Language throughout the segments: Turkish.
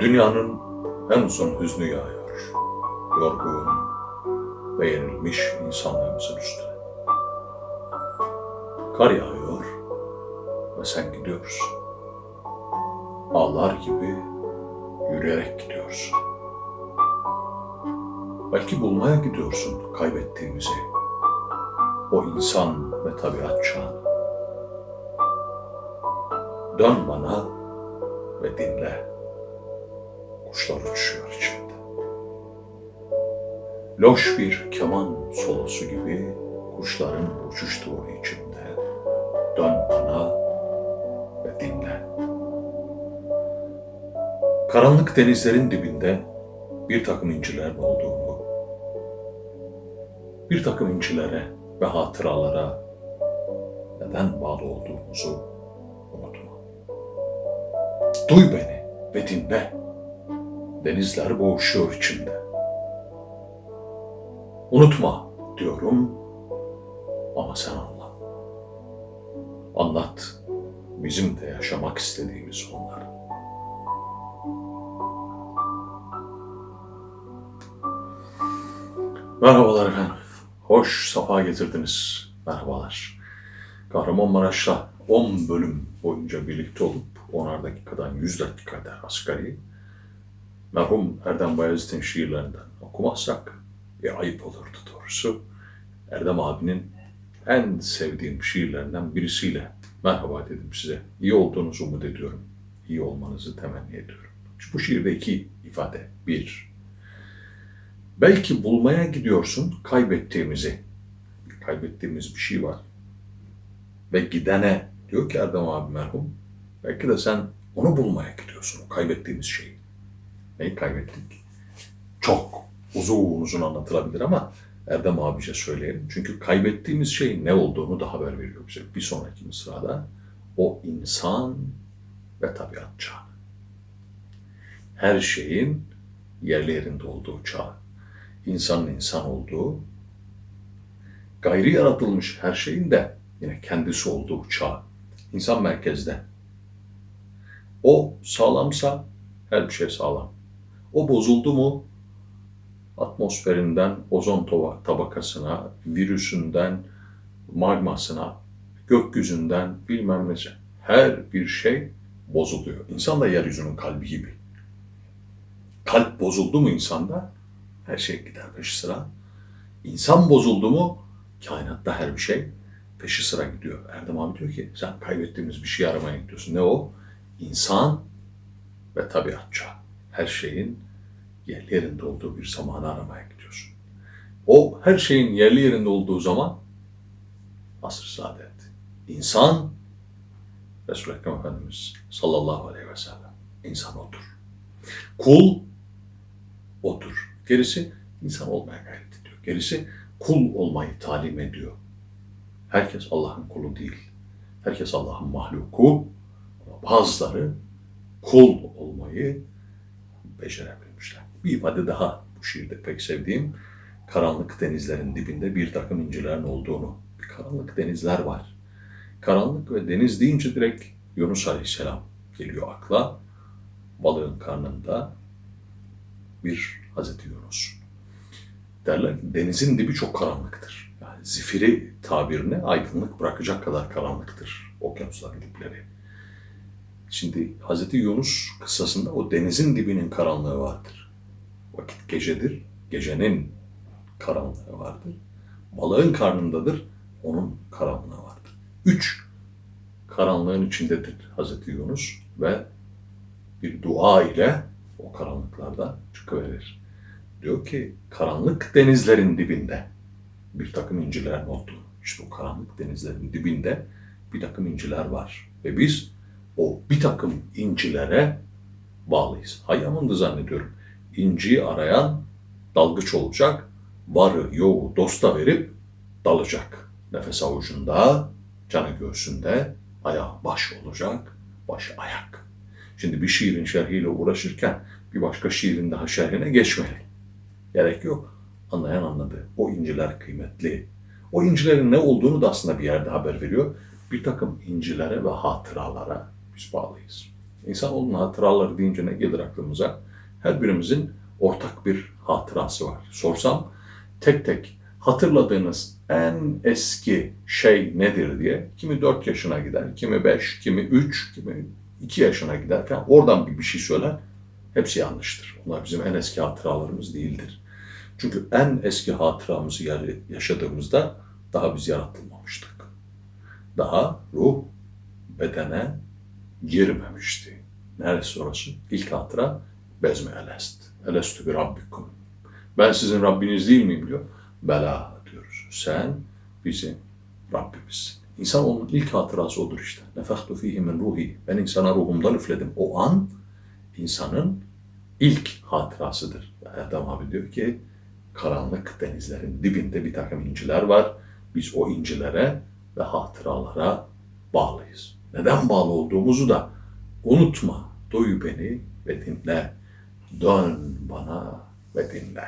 Dünyanın en uzun hüznü yağıyor. Yorgun ve yenilmiş insanlığımızın üstüne. Kar yağıyor ve sen gidiyorsun. Ağlar gibi yürüyerek gidiyorsun. Belki bulmaya gidiyorsun kaybettiğimizi. O insan ve tabiat çağını. Dön bana ve dinle. Kuşlar uçuşuyor içimde. Loş bir keman solosu gibi kuşların uçuştuğu içimde. Dön bana ve dinle. Karanlık denizlerin dibinde bir takım incilerin olduğunu, bir takım incilere ve hatıralara neden bağlı olduğumuzu unutma. Duy beni ve dinle. Denizler boğuşuyor içimde. Unutma diyorum ama sen anla. Anlat bizim de yaşamak istediğimiz onlar. Merhabalar efendim. Hoş safa getirdiniz. Merhabalar. Kahramanmaraş'ta 10 bölüm boyunca birlikte olup 10'ar dakikadan 100 dakika eder asgari. Merhum Erdem Bayezid'in şiirlerinden okumazsak e, ayıp olurdu doğrusu. Erdem abinin en sevdiğim şiirlerinden birisiyle merhaba dedim size. İyi olduğunuzu umut ediyorum. İyi olmanızı temenni ediyorum. Bu şiirde iki ifade. Bir, belki bulmaya gidiyorsun kaybettiğimizi. Kaybettiğimiz bir şey var. Ve gidene diyor ki Erdem abi merhum, belki de sen onu bulmaya gidiyorsun, o kaybettiğimiz şeyi. Neyi kaybettik? Çok uzun uzun anlatılabilir ama Erdem abice söyleyelim. Çünkü kaybettiğimiz şey ne olduğunu da haber veriyor bize. Bir sonraki mısrada o insan ve tabiat çağı. Her şeyin yerli yerinde olduğu çağ. İnsanın insan olduğu, gayri yaratılmış her şeyin de yine kendisi olduğu çağ. İnsan merkezde. O sağlamsa her bir şey sağlam. O bozuldu mu atmosferinden ozon tabakasına, virüsünden magmasına, gökyüzünden bilmem nesi her bir şey bozuluyor. İnsan da yeryüzünün kalbi gibi. Kalp bozuldu mu insanda her şey gider peşi sıra. İnsan bozuldu mu kainatta her bir şey peşi sıra gidiyor. Erdem abi diyor ki sen kaybettiğimiz bir şey aramaya gidiyorsun. Ne o? İnsan ve tabiatça. Her şeyin yerli yerinde olduğu bir zamanı aramaya gidiyorsun. O her şeyin yerli yerinde olduğu zaman asr saadet. İnsan Resul-i Ekrem Efendimiz sallallahu aleyhi ve sellem insan odur. Kul odur. Gerisi insan olmaya gayret ediyor. Gerisi kul olmayı talim ediyor. Herkes Allah'ın kulu değil. Herkes Allah'ın mahluku. Bazıları kul olmayı becerebilmişler. Bir ifade daha bu şiirde pek sevdiğim karanlık denizlerin dibinde bir takım incilerin olduğunu. Bir karanlık denizler var. Karanlık ve deniz deyince direkt Yunus Aleyhisselam geliyor akla. Balığın karnında bir Hazreti Yunus. Derler ki denizin dibi çok karanlıktır. Yani zifiri tabirine aydınlık bırakacak kadar karanlıktır okyanusların dipleri. Şimdi Hazreti Yunus kıssasında o denizin dibinin karanlığı vardır. Vakit gecedir, gecenin karanlığı vardır. Balığın karnındadır, onun karanlığı vardır. Üç karanlığın içindedir Hazreti Yunus ve bir dua ile o karanlıklarda çıkıverir. Diyor ki karanlık denizlerin dibinde bir takım incilerin oldu. İşte o karanlık denizlerin dibinde bir takım inciler var. Ve biz o bir takım incilere bağlıyız. Hayyamındı zannediyorum. İnciyi arayan dalgıç olacak, varı yoğu dosta verip dalacak. Nefes avucunda, canı göğsünde, ayağı baş olacak, baş ayak. Şimdi bir şiirin şerhiyle uğraşırken bir başka şiirin daha şerhine geçmeyelim. Gerek yok. Anlayan anladı. O inciler kıymetli. O incilerin ne olduğunu da aslında bir yerde haber veriyor. Bir takım incilere ve hatıralara biz bağlıyız. İnsanoğlunun hatıraları deyince ne gelir aklımıza? Her birimizin ortak bir hatırası var. Sorsam tek tek hatırladığınız en eski şey nedir diye kimi 4 yaşına gider, kimi 5, kimi 3, kimi 2 yaşına gider falan. Oradan bir, bir şey söyler. Hepsi yanlıştır. Onlar bizim en eski hatıralarımız değildir. Çünkü en eski hatıramızı ya- yaşadığımızda daha biz yaratılmamıştık. Daha ruh bedene girmemişti. Neresi orası? İlk hatıra bezme elest. Elestü bir rabbikum. Ben sizin Rabbiniz değil miyim diyor. Bela diyoruz. Sen bizim Rabbimizsin. İnsan onun ilk hatırası odur işte. Nefehtu fihi min ruhi. Ben insana ruhumdan üfledim. O an insanın ilk hatırasıdır. Erdem abi diyor ki karanlık denizlerin dibinde bir takım inciler var. Biz o incilere ve hatıralara bağlıyız. Neden bağlı olduğumuzu da unutma. Duy beni ve dinle. Dön bana ve dinle.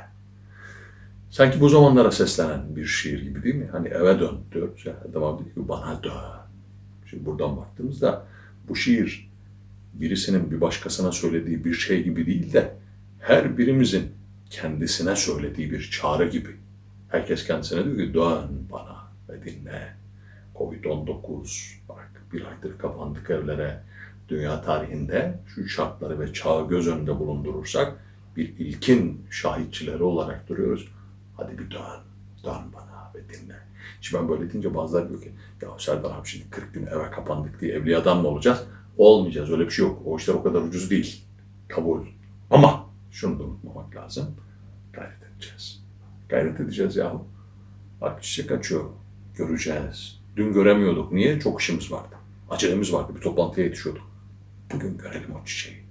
Sanki bu zamanlara seslenen bir şiir gibi değil mi? Hani eve dön diyoruz ya. Devam ediyor bana dön. Şimdi buradan baktığımızda bu şiir birisinin bir başkasına söylediği bir şey gibi değil de her birimizin kendisine söylediği bir çağrı gibi. Herkes kendisine diyor ki dön bana ve dinle. Covid-19 bak bir aydır kapandık evlere. Dünya tarihinde şu şartları ve çağı göz önünde bulundurursak bir ilkin şahitçileri olarak duruyoruz. Hadi bir dön, dön bana ve dinle. Şimdi ben böyle deyince bazıları diyor ki ya Serdar abi şimdi 40 gün eve kapandık diye evli adam mı olacağız? Olmayacağız öyle bir şey yok. O işler o kadar ucuz değil. Kabul. Ama şunu da unutmamak lazım. Gayret edeceğiz. Gayret edeceğiz yahu. Bak çiçek açıyor. Göreceğiz. Dün göremiyorduk. Niye? Çok işimiz vardı. Acelemiz vardı. Bir toplantıya yetişiyorduk. Bugün görelim o çiçeği.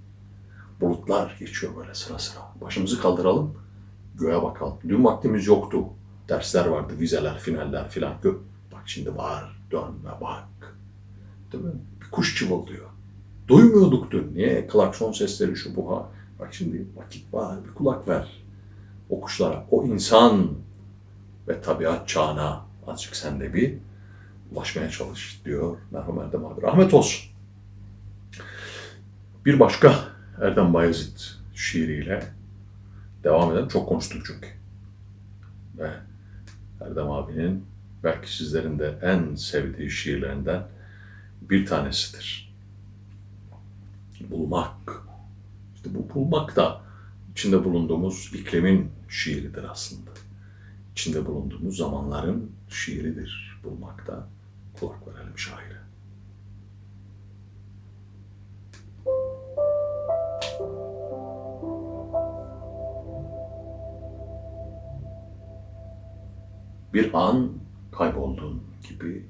Bulutlar geçiyor böyle sıra sıra. Başımızı kaldıralım. Göğe bakalım. Dün vaktimiz yoktu. Dersler vardı, vizeler, finaller filan. Gö bak şimdi var, dön ve bak. Değil mi? Bir kuş cıvıldıyor. Duymuyorduk dün. Niye? Klakson sesleri şu bu ha. Bak şimdi vakit var, bir kulak ver. O kuşlara, o insan ve tabiat çağına azıcık sen de bir ulaşmaya çalış diyor merhum Erdem abi. Rahmet olsun. Bir başka Erdem Bayezid şiiriyle devam edelim. Çok konuştuk çünkü. Ve Erdem abinin belki sizlerin de en sevdiği şiirlerinden bir tanesidir. Bulmak. İşte bu bulmak da içinde bulunduğumuz iklimin şiiridir aslında. İçinde bulunduğumuz zamanların şiiridir bulmakta. Kulak verelim şaire. Bir an kayboldun gibi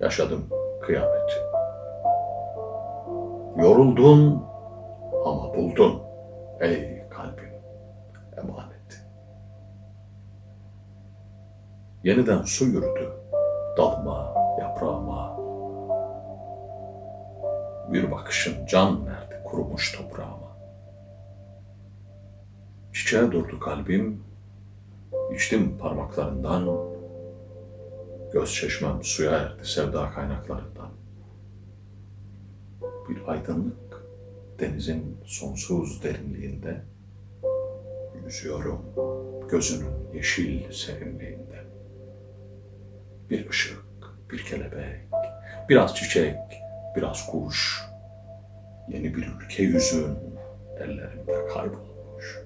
yaşadım kıyameti. Yoruldun ama buldun ey kalbim emaneti. Yeniden su yürüdü dalıma, yaprağıma. Bir bakışın can verdi kurumuş toprağıma. Çiçeğe durdu kalbim, içtim parmaklarından, göz çeşmem suya erdi sevda kaynaklarından. Bir aydınlık denizin sonsuz derinliğinde, yüzüyorum gözünün yeşil serinliğinde. Bir ışık, bir kelebek, biraz çiçek, biraz kuş. Yeni bir ülke yüzün ellerimde kaybolmuş.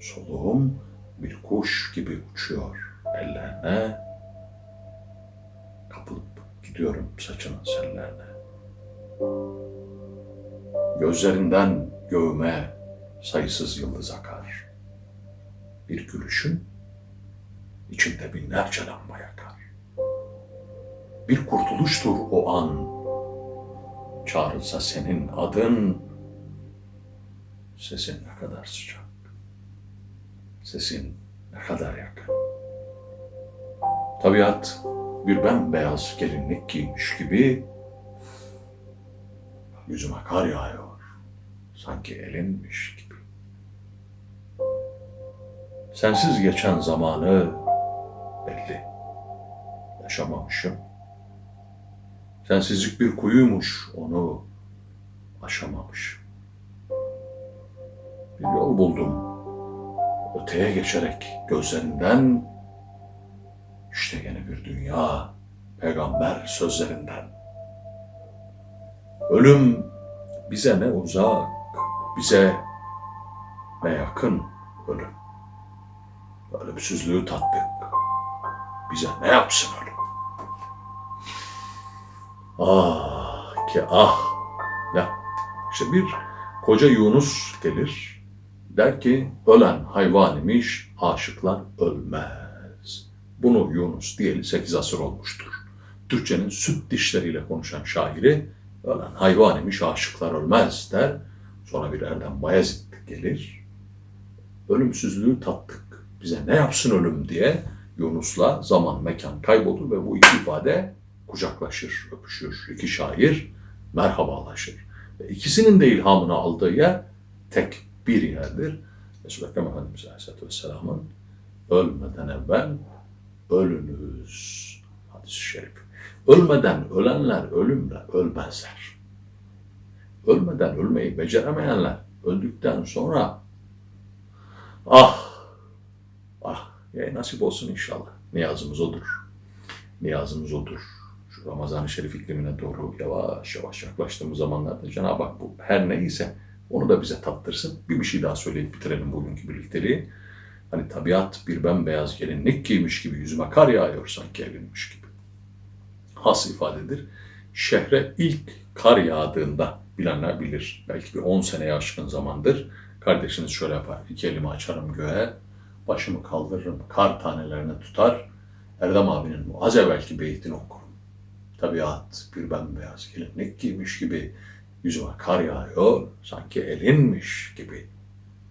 Soluğum bir kuş gibi uçuyor ellerine. Kapılıp gidiyorum saçının sellerine. Gözlerinden göğüme sayısız yıldız akar. Bir gülüşün içinde binlerce lamba yakar. Bir kurtuluştur o an. Çağrılsa senin adın, sesin ne kadar sıcak, sesin ne kadar yakın. Tabiat bir bembeyaz gelinlik giymiş gibi yüzüme kar yağıyor. Sanki elinmiş gibi. Sensiz geçen zamanı belli. Yaşamamışım. Sensizlik bir kuyuymuş, onu aşamamış. Bir yol buldum. Öteye geçerek gözlerinden işte yeni bir dünya peygamber sözlerinden. Ölüm bize ne uzak, bize ne yakın ölüm. Ölümsüzlüğü tattık. Bize ne yapsın ölüm? Ah ki ah. Ya işte bir koca Yunus gelir. Der ki ölen hayvan imiş, aşıklar ölmez. Bunu Yunus diyeli 8 asır olmuştur. Türkçenin süt dişleriyle konuşan şairi ölen hayvan imiş, aşıklar ölmez der. Sonra bir Erdem Bayezid gelir. Ölümsüzlüğü tattık. Bize ne yapsın ölüm diye Yunus'la zaman mekan kaybolur ve bu iki ifade kucaklaşır, öpüşür. İki şair merhabalaşır. Ve ikisinin de ilhamını aldığı yer tek bir yerdir. Resul-i Ekrem Efendimiz Aleyhisselatü Vesselam'ın ölmeden evvel ölünüz hadis-i şerif. Ölmeden ölenler ölümle ölmezler. Ölmeden ölmeyi beceremeyenler öldükten sonra ah ya nasip olsun inşallah. Niyazımız odur. Niyazımız odur. Şu Ramazan-ı Şerif iklimine doğru yavaş yavaş yaklaştığımız zamanlarda Cenab-ı Hak bu her neyse onu da bize tattırsın. Bir bir şey daha söyleyip bitirelim bugünkü birlikteliği. Hani tabiat bir bembeyaz gelinlik giymiş gibi yüzüme kar yağıyor sanki elinmiş gibi. Has ifadedir. Şehre ilk kar yağdığında bilenler bilir. Belki bir 10 seneye aşkın zamandır. Kardeşiniz şöyle yapar. İki elimi açarım göğe, başımı kaldırırım, kar tanelerini tutar. Erdem abinin bu az evvelki beytini okurum. Tabiat bir bembeyaz gelinlik giymiş gibi yüzüme kar yağıyor, sanki elinmiş gibi.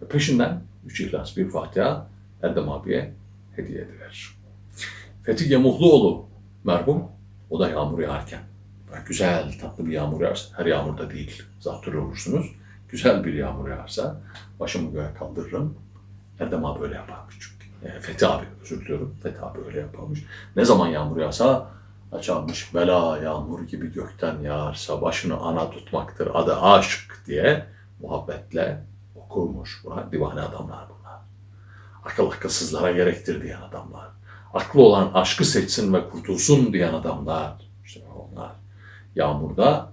Ve peşinden üç ihlas bir Fatiha Erdem abiye hediye edilir. Fethi Gemuhluoğlu merhum, o da yağmur yağarken. Böyle güzel, tatlı bir yağmur yağarsa, her yağmurda değil, zatürre olursunuz. Güzel bir yağmur yağarsa başımı göğe kaldırırım. Erdem abi öyle yaparmış çünkü. E, Fethi abi, özür diliyorum. Fethi abi öyle yaparmış. Ne zaman yağmur yağsa açarmış bela yağmur gibi gökten yağarsa başını ana tutmaktır adı aşık diye muhabbetle okurmuş. Bunlar divane adamlar bunlar. Akıl akılsızlara gerektir diyen adamlar. Aklı olan aşkı seçsin ve kurtulsun diyen adamlar. İşte onlar. Yağmurda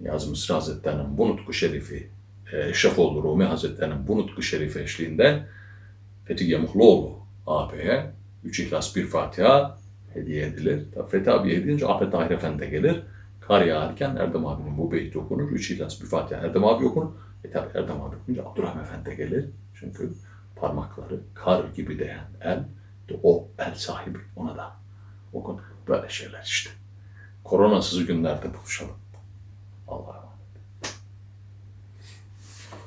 Yaz Mısır Hazretleri'nin bu nutku şerifi, Eşrefoğlu Rumi Hazretleri'nin bu nutku şerifi eşliğinde Fethi Gemuhluoğlu ağabeye üç ihlas bir Fatiha hediye edilir. Fethi abi edince Ahmet Tahir Efendi gelir. Kar yağarken Erdem abinin bu beyti okunur. Üç ihlas bir Fatiha Erdem abi okunur. E tabi Erdem abi okununca Abdurrahman Efendi gelir. Çünkü parmakları kar gibi değen el de o el sahibi ona da okun. Böyle şeyler işte. Koronasız günlerde buluşalım.